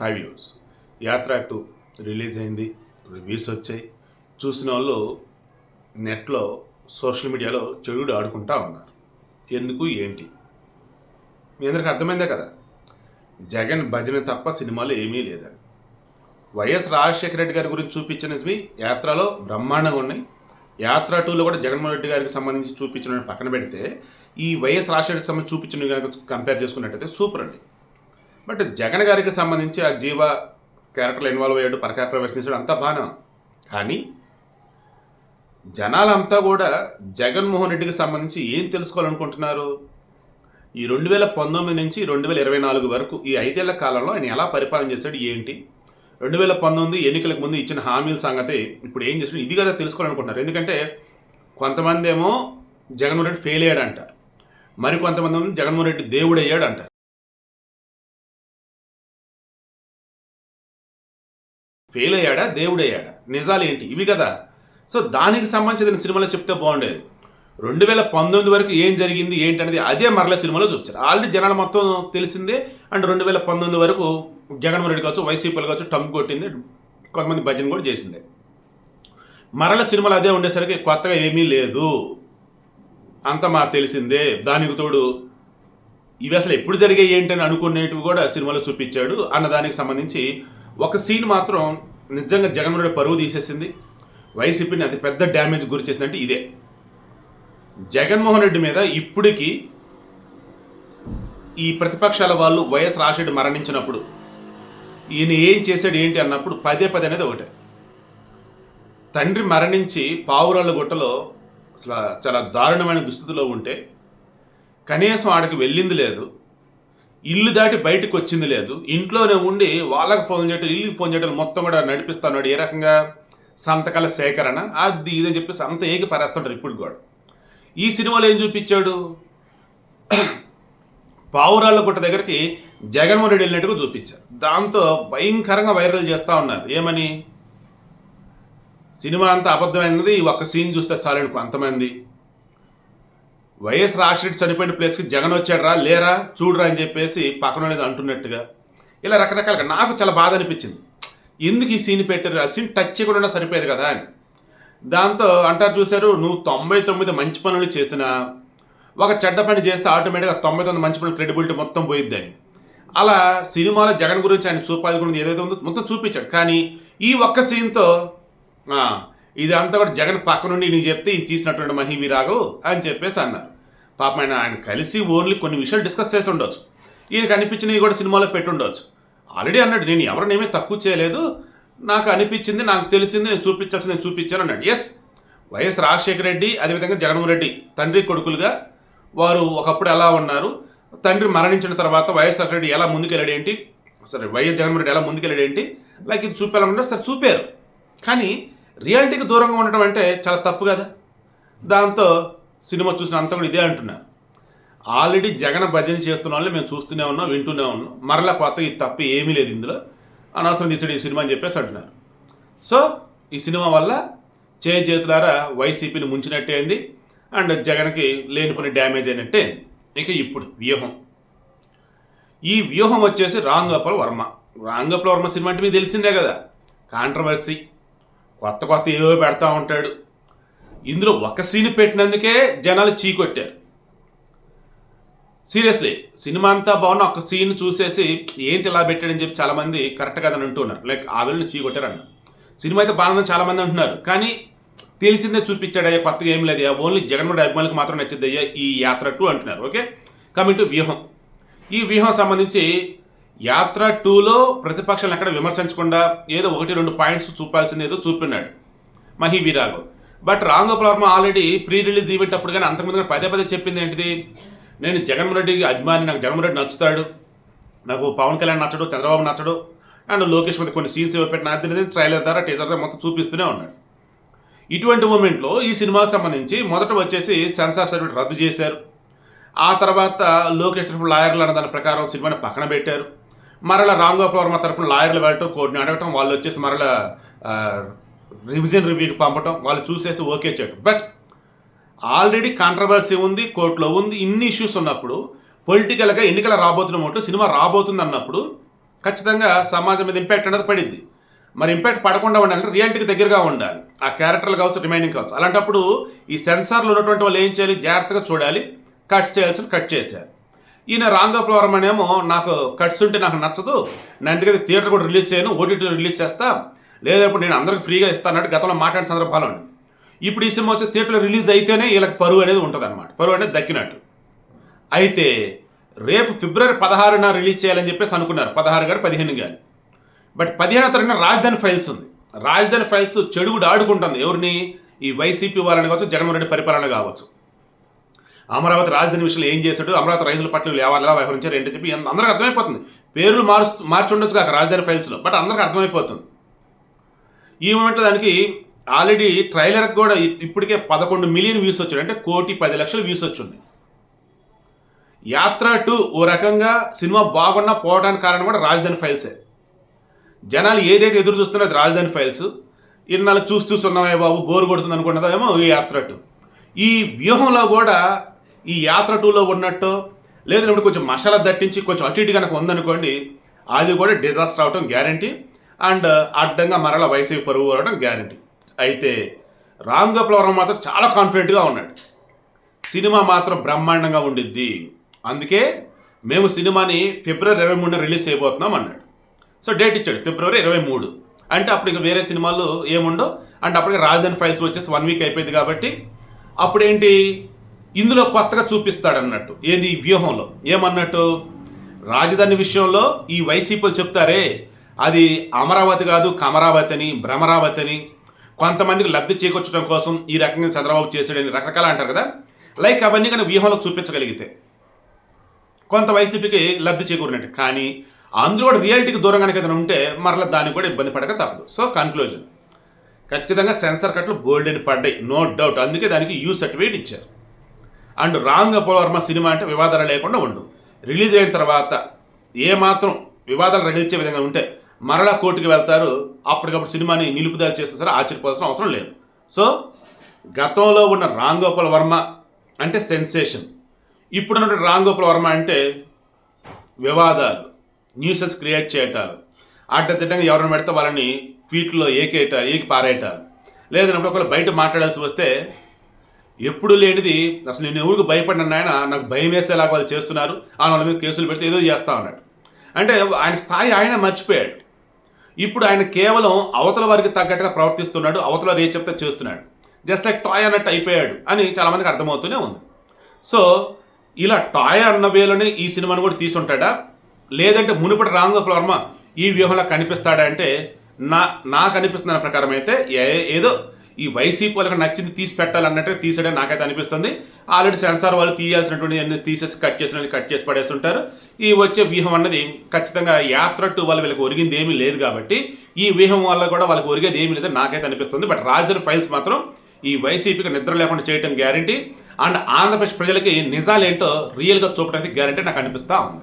Hi views Yatra two release అయింది reviews వచ్చాయి. చూసిన వాళ్ళు నెట్లో సోషల్ మీడియాలో చెడుడు ఆడుకుంటా ఉన్నారు. ఎందుకు ఏంటి? మీ అందరికి అర్థమైందే కదా? జగన్ భజన తప్ప సినిమాలు ఏమీ లేదని. వైఎస్ రాజశేఖర రెడ్డి గారి గురించి చూపించినవి యాత్రలో బ్రహ్మాండంగా ఉన్నాయి. యాత్ర టూలో కూడా జగన్మోహన్ రెడ్డి గారికి సంబంధించి చూపించిన పక్కన పెడితే ఈ వైఎస్ రాజశేఖర సంబంధించి చూపించిన కనుక కంపేర్ చేసుకున్నట్టయితే సూపర్ అండి. బట్ జగన్ గారికి సంబంధించి ఆ జీవ క్యారెక్టర్లో ఇన్వాల్వ్ అయ్యాడు పరకా ప్రవేశించాడు అంతా బాగా కానీ జనాలంతా కూడా జగన్మోహన్ రెడ్డికి సంబంధించి ఏం తెలుసుకోవాలనుకుంటున్నారు? ఈ రెండు వేల పంతొమ్మిది నుంచి రెండు వేల ఇరవై నాలుగు వరకు ఈ ఐదేళ్ళ కాలంలో ఆయన ఎలా పరిపాలన చేశాడు ఏంటి? రెండు వేల పంతొమ్మిది ఎన్నికలకు ముందు ఇచ్చిన హామీల సంగతి ఇప్పుడు ఏం చేస్తాడు ఇది కదా తెలుసుకోవాలనుకుంటున్నారు. ఎందుకంటే కొంతమంది ఏమో జగన్మోహన్ రెడ్డి ఫెయిల్ అయ్యాడు అంటారు మరి కొంతమంది జగన్మోహన్ రెడ్డి దేవుడు అయ్యాడు అంటారు ఫెయిల్ అయ్యాడా దేవుడయ్యాడా? నిజాలు ఏంటి ఇవి కదా. సో దానికి సంబంధించిన సినిమాలో చెప్తే బాగుండేది. రెండు వేల పంతొమ్మిది వరకు ఏం జరిగింది ఏంటి అనేది అదే మరల సినిమాలో చూపించారు. ఆల్రెడీ జనాలు మొత్తం తెలిసిందే. అండ్ రెండు వేల పంతొమ్మిది వరకు జగన్మోహన్ రెడ్డి కావచ్చు వైసీపీలు కావచ్చు టమ్ కొట్టింది. కొంతమంది భజన కూడా చేసిందే. మరల సినిమాలు అదే ఉండేసరికి కొత్తగా ఏమీ లేదు. అంత మాకు తెలిసిందే. దానికి తోడు ఇవి అసలు ఎప్పుడు జరిగాయి ఏంటని అనుకునేటివి కూడా సినిమాలో చూపించాడు. అన్న దానికి సంబంధించి ఒక సీన్ మాత్రం నిజంగా జగన్మోహన్ రెడ్డి పరువు తీసేసింది. వైసీపీని అతి పెద్ద డ్యామేజ్ గురి చేసిందంటే ఇదే. జగన్మోహన్ రెడ్డి మీద ఇప్పటికీ ఈ ప్రతిపక్షాల వాళ్ళు వైఎస్ రాజశేఖర్ మరణించినప్పుడు ఈయన ఏం చేశాడు ఏంటి అన్నప్పుడు పదే పదే అనేది ఒకటే. తండ్రి మరణించి పావురాళ్ళ గుట్టలో అసలు చాలా దారుణమైన దుస్థితిలో ఉంటే కనీసం ఆడికి వెళ్ళింది లేదు. ఇల్లు దాటి బయటకు వచ్చింది లేదు. ఇంట్లోనే ఉండి వాళ్ళకి ఫోన్ చేయటం ఇల్లు ఫోన్ చేయటం మొత్తం కూడా నడిపిస్తున్నాడు ఏ రకంగా? సంతకాల సేకరణ. అది ఇదని చెప్పేసి అంత ఏకి పరేస్తుంటారు ఇప్పుడు కూడా. ఈ సినిమాలో ఏం చూపించాడు? పావురాళ్ళ గుట్ట దగ్గరికి జగన్మోహన్ రెడ్డి వెళ్ళినట్టుగా చూపించారు. దాంతో భయంకరంగా వైరల్ చేస్తూ ఉన్నారు. ఏమని? సినిమా అంతా అబద్ధమైనది ఈ ఒక్క సీన్ చూస్తే చాలండి కొంతమంది వైఎస్ రాజశేఖర్ చనిపోయిన ప్లేస్కి జగన్ వచ్చాడరా లేరా చూడరా అని చెప్పేసి పక్కన అంటున్నట్టుగా. ఇలా రకరకాలుగా నాకు చాలా బాధ అనిపించింది. ఎందుకు ఈ సీన్ పెట్టారు? ఆ సీన్ టచ్ చేయకుండా సరిపోయేది కదా అని. దాంతో అంటారు చూశారు నువ్వు తొంభై తొమ్మిది మంచి పనులు చేసినా ఒక చెడ్డ పని చేస్తే ఆటోమేటిక్గా తొంభై తొమ్మిది మంచి పనులు క్రెడిబిలిటీ మొత్తం పోయిద్దని. అలా సినిమాలో జగన్ గురించి ఆయన చూపాలనుకున్నది ఏదైతే ఉందో మొత్తం చూపించాడు. కానీ ఈ ఒక్క సీన్తో ఇదంతా ఇది అంతా కూడా జగన్ పక్క నుండి నేను చెప్తే ఈయన తీసినటువంటి మహి రాఘవ్ అని చెప్పేసి అన్నారు. పాపం ఆయన ఆయన కలిసి ఓన్లీ కొన్ని విషయాలు డిస్కస్ చేసి ఉండొచ్చు. ఈయనకు అనిపించినవి కూడా సినిమాలో పెట్టుండొచ్చు ఆల్రెడీ అన్నాడు నేను ఎవరినేమీ తక్కువ చేయలేదు. నాకు అనిపించింది నాకు తెలిసింది నేను చూపించాల్సింది నేను చూపించాను అన్నాడు. ఎస్ వైఎస్ రాజశేఖర రెడ్డి అదేవిధంగా జగన్మోహన్ రెడ్డి తండ్రి కొడుకులుగా వారు ఒకప్పుడు ఎలా ఉన్నారు? తండ్రి మరణించిన తర్వాత వైఎస్ రెడ్డి ఎలా ముందుకెళ్ళాడు ఏంటి? సరే వైఎస్ జగన్మోహన్ రెడ్డి ఎలా ముందుకెళ్ళాడు ఏంటి? లైక్ ఇది చూపాలనుకుంటే సరే చూపారు. కానీ రియాలిటీకి దూరంగా ఉండటం అంటే చాలా తప్పు కదా? దాంతో సినిమా చూసిన అంతా కూడా ఇదే అంటున్నారు ఆల్రెడీ జగన్ భజన చేస్తున్న వాళ్ళని మేము చూస్తూనే ఉన్నాం వింటూనే ఉన్నాం. మరలా కొత్త ఇది తప్పు ఏమీ లేదు ఇందులో. అనవసరం తీసాడు ఈ సినిమా అని చెప్పేసి అంటున్నారు. సో ఈ సినిమా వల్ల చే చేతులారా వైసీపీని ముంచినట్టే అయింది. అండ్ జగన్కి లేనిపోని డ్యామేజ్ అయినట్టే ఇక ఇప్పుడు వ్యూహం. ఈ వ్యూహం వచ్చేసి రాంగోపాల్ వర్మ. రాంగోపాల్ వర్మ సినిమా అంటే మీకు తెలిసిందే కదా. కాంట్రవర్సీ. కొత్త కొత్త ఏవో పెడతా ఉంటాడు. ఇందులో ఒక సీన్ పెట్టినందుకే జనాలు చీకొట్టారు. సీరియస్లీ సినిమా అంతా బాగున్న ఒక సీన్ చూసేసి ఏంటి ఇలా పెట్టాడని చెప్పి చాలామంది కరెక్ట్ కదని అంటున్నారు లైక్ ఆ వెళ్ళని చీకొట్టారన్న సినిమా అయితే బాగుందని చాలామంది అంటున్నారు. కానీ తెలిసిందే చూపించాడయ్యా కొత్తగా ఏం లేదు ఓన్లీ జగన్మోహన్ అభిమానులకు మాత్రం నచ్చిందయ్యా ఈ యాత్ర టూ అంటున్నారు. ఓకే? కమింగ్ టు వ్యూహం. ఈ వ్యూహం సంబంధించి యాత్ర టూలో ప్రతిపక్షాలను ఎక్కడ విమర్శించకుండా ఏదో ఒకటి రెండు పాయింట్స్ చూపాల్సింది ఏదో చూపినాడు Mahi వీరాగు but Ram Gopal already pre release event అప్పుడు కానీ అంతకుముందు పదే పదే చెప్పింది ఏంటిది? నేను జగన్మోహన్ రెడ్డికి అభిమాని నాకు జగన్మోహన్ రెడ్డి నచ్చుతాడు. నాకు పవన్ కళ్యాణ్ నచ్చడు చంద్రబాబు నచ్చడు. అండ్ లోకేష్ మీద కొన్ని సీన్స్ ఇవ్వబెట్టిన అది ట్రైలర్ ద్వారా టీజర్ ద్వారా మొత్తం చూపిస్తూనే ఉన్నాడు. ఇటువంటి మూమెంట్లో ఈ సినిమాకి సంబంధించి మొదట వచ్చేసి సెన్సార్ సర్టిఫికేట్ రద్దు చేశారు. ఆ తర్వాత లోకేష్ లాయర్లు అన్న దాని ప్రకారం సినిమాని పక్కన పెట్టారు. మరలా రామ్ గోపాల్ వర్మ తరఫున లాయర్లు వెళ్ళటం కోర్టుని అడగటం వాళ్ళు వచ్చేసి మరలా రివిజన్ రివ్యూకి పంపటం వాళ్ళు చూసేసి ఓకే చేయటం. బట్ ఆల్రెడీ కాంట్రవర్సీ ఉంది కోర్టులో ఉంది ఇన్ని ఇష్యూస్ ఉన్నప్పుడు పొలిటికల్గా ఎన్నికల రాబోతున్న మోటు సినిమా రాబోతుంది అన్నప్పుడు ఖచ్చితంగా సమాజం మీద ఇంపాక్ట్ అనేది పడింది మరి ఇంపాక్ట్ పడకుండా ఉండాలంటే రియాలిటీకి దగ్గరగా ఉండాలి. ఆ క్యారెక్టర్లు కావచ్చు రిమైనింగ్ కావచ్చు. అలాంటప్పుడు ఈ సెన్సార్లు ఉన్నటువంటి వాళ్ళు ఏం చేయాలి? జాగ్రత్తగా చూడాలి. కట్ చేయాల్సిన కట్ చేశారు. ఈయన రాంగోపురం అనేమో నాకు కట్స్ ఉంటే నాకు నచ్చదు. నేను అందుకని థియేటర్ కూడా రిలీజ్ చేయను ఓటీటీ రిలీజ్ చేస్తా. లేదప్పుడు నేను అందరికి ఫ్రీగా ఇస్తానంటే గతంలో మాట్లాడిన సందర్భాలు ఉన్నాయి ఇప్పుడు ఈ సినిమా వచ్చి థియేటర్లో రిలీజ్ అయితేనే వీళ్ళకి పరువు అనేది ఉంటుంది అనమాట పరువు అనేది దక్కినట్టు. అయితే రేపు ఫిబ్రవరి పదహారున రిలీజ్ చేయాలని చెప్పేసి అనుకున్నారు. పదహారు కానీ పదిహేను గారు బట్ పదిహేనో తారీఖున రాజధాని ఫైల్స్ ఉంది. రాజధాని ఫైల్స్ చెడుగుడు ఆడుకుంటుంది. ఎవరిని? ఈ వైసీపీ వాళ్ళని కావచ్చు జగన్మోహన్ రెడ్డి పరిపాలన కావచ్చు. అమరావతి రాజధాని విషయంలో ఏం చేశాడు? అమరావతి రైతుల పట్ల లేవాలి ఎలా వ్యవహరించారు ఏంటని చెప్పి అందరికీ అర్థమైపోతుంది. పేర్లు మారుస్తూ మార్చుండొచ్చు కాక రాజధాని ఫైల్స్లో బట్ అందరికీ అర్థమైపోతుంది. ఈ మూమెంట్లో దానికి ఆల్రెడీ ట్రైలర్కి కూడా ఇప్పటికే పదకొండు మిలియన్ వ్యూస్ వచ్చాడు అంటే కోటి పది లక్షలు వ్యూస్ వచ్చింది. యాత్ర టూ ఓ రకంగా సినిమా బాగున్నా పోవడానికి కారణం కూడా రాజధాని ఫైల్సే. జనాలు ఏదైతే ఎదురు చూస్తున్నారో అది రాజధాని ఫైల్స్. ఇన్నాళ్ళు చూస్తూ చూస్తున్నామే బాబు బోరు కొడుతుంది అనుకున్నదేమో ఈ యాత్ర టూ. ఈ వ్యూహంలో కూడా ఈ యాత్ర టూలో ఉన్నట్టు లేదంటే ఇప్పుడు కొంచెం మసాలా దట్టించి కొంచెం అటు ఇటు కనుక ఉందనుకోండి అది కూడా డిజాస్టర్ అవడం గ్యారంటీ అండ్ అడ్డంగా మరల వైసీపీ పరువు అవడం గ్యారంటీ. అయితే రామ్ గోపాల్ మాత్రం చాలా కాన్ఫిడెంట్గా ఉన్నాడు. సినిమా మాత్రం బ్రహ్మాండంగా ఉండిద్ది. అందుకే మేము సినిమాని ఫిబ్రవరి ఇరవై మూడున రిలీజ్ చేయబోతున్నాం అన్నాడు. సో డేట్ ఇచ్చాడు ఫిబ్రవరి ఇరవై మూడు. అంటే అప్పుడు ఇక వేరే సినిమాలు ఏముండో అంటే అప్పటికి రాజధాని ఫైల్స్ వచ్చేసి వన్ వీక్ అయిపోయింది కాబట్టి అప్పుడేంటి? ఇందులో కొత్తగా చూపిస్తాడన్నట్టు. ఏది? ఈ వ్యూహంలో. ఏమన్నట్టు? రాజధాని విషయంలో ఈ వైసీపీలు చెప్తారే అది అమరావతి కాదు కమరావతి అని భ్రమరావతి అని. కొంతమందికి లబ్ధి చేకూర్చడం కోసం ఈ రకంగా చంద్రబాబు చేసాడని రకరకాల అంటారు కదా. లైక్ అవన్నీ కానీ వ్యూహంలో చూపించగలిగితే కొంత వైసీపీకి లబ్ధి చేకూరినట్టు. కానీ అందులో కూడా రియాలిటీకి దూరంగా కనుక ఏదైనా ఉంటే మరలా దానికి కూడా ఇబ్బంది పడక తప్పదు. సో కన్క్లూజన్ ఖచ్చితంగా సెన్సార్ కట్లు బోల్డెన్ పడ్డాయి. No doubt. అందుకే దానికి యూ సర్టిఫికేట్ ఇచ్చారు. అండ్ రాంగ్ వర్మ సినిమా అంటే వివాదాలు లేకుండా ఉండు. రిలీజ్ అయిన తర్వాత ఏ మాత్రం వివాదాలు రగిల్చే విధంగా ఉంటే మరలా కోర్టుకి వెళ్తారు. అప్పటికప్పుడు సినిమాని నిలుపుదల చేస్తే సరే ఆశ్చర్యపోవాల్సిన అవసరం లేదు. సో గతంలో ఉన్న రాంగోపాల్ వర్మ అంటే సెన్సేషన్. ఇప్పుడున్నటువంటి రాంగోపాల్ వర్మ అంటే వివాదాలు న్యూసెస్ క్రియేట్ చేయటాలు. అడ్డదిడ్డంగా ఎవరిని పెడితే వాళ్ళని ట్వీట్లో ఏకేట ఏకి పారేయటాలు. లేదన్నప్పుడు ఒకవేళ బయట మాట్లాడాల్సి వస్తే ఎప్పుడు లేనిది అసలు నేను ఎవరికి భయపడిన ఆయన నాకు భయం వేసేలాగా వాళ్ళు చేస్తున్నారు. ఆ వాళ్ళ మీద కేసులు పెడితే ఏదో చేస్తా ఉన్నాడు అంటే ఆయన స్థాయి ఆయన మర్చిపోయాడు. ఇప్పుడు ఆయన కేవలం అవతల వారికి తగ్గట్టుగా ప్రవర్తిస్తున్నాడు అవతల రే చెప్తే చేస్తున్నాడు. జస్ట్ లైక్ టాయ్ అన్నట్టు అయిపోయాడు అని చాలామందికి అర్థమవుతూనే ఉంది. సో ఇలా టాయ్ అన్న వేలోనే ఈ సినిమాను కూడా తీసుంటాడా? లేదంటే మునుపటి రాంగోపాల్ వర్మ ఈ వ్యూహంలో కనిపిస్తాడా అంటే నా నాకు అనిపిస్తున్న ప్రకారం అయితే ఏ- ఏదో ఈ వైసీపీ వాళ్ళకి నచ్చింది తీసి పెట్టాలన్నట్టు తీసాడని నాకైతే అనిపిస్తుంది. ఆల్రెడీ సెన్సార్ వాళ్ళు తీయాల్సినటువంటి అన్ని తీసేసి కట్ చేసిన కట్ చేసి పడేస్తుంటారు. ఈ వచ్చే వ్యూహం అన్నది ఖచ్చితంగా యాత్ర టు వాళ్ళు వీళ్ళకి ఒరిగింది ఏమీ లేదు కాబట్టి ఈ వ్యూహం వల్ల కూడా వాళ్ళకి ఒరిగేది ఏమీ లేదు నాకైతే అనిపిస్తుంది. బట్ రాజధాని ఫైల్స్ మాత్రం ఈ వైసీపీకి నిద్ర లేకుండా చేయడం గ్యారంటీ. అండ్ ఆంధ్రప్రదేశ్ ప్రజలకి నిజాలేంటో రియల్గా చూపడానికి గ్యారంటీ నాకు అనిపిస్తూ ఉంది.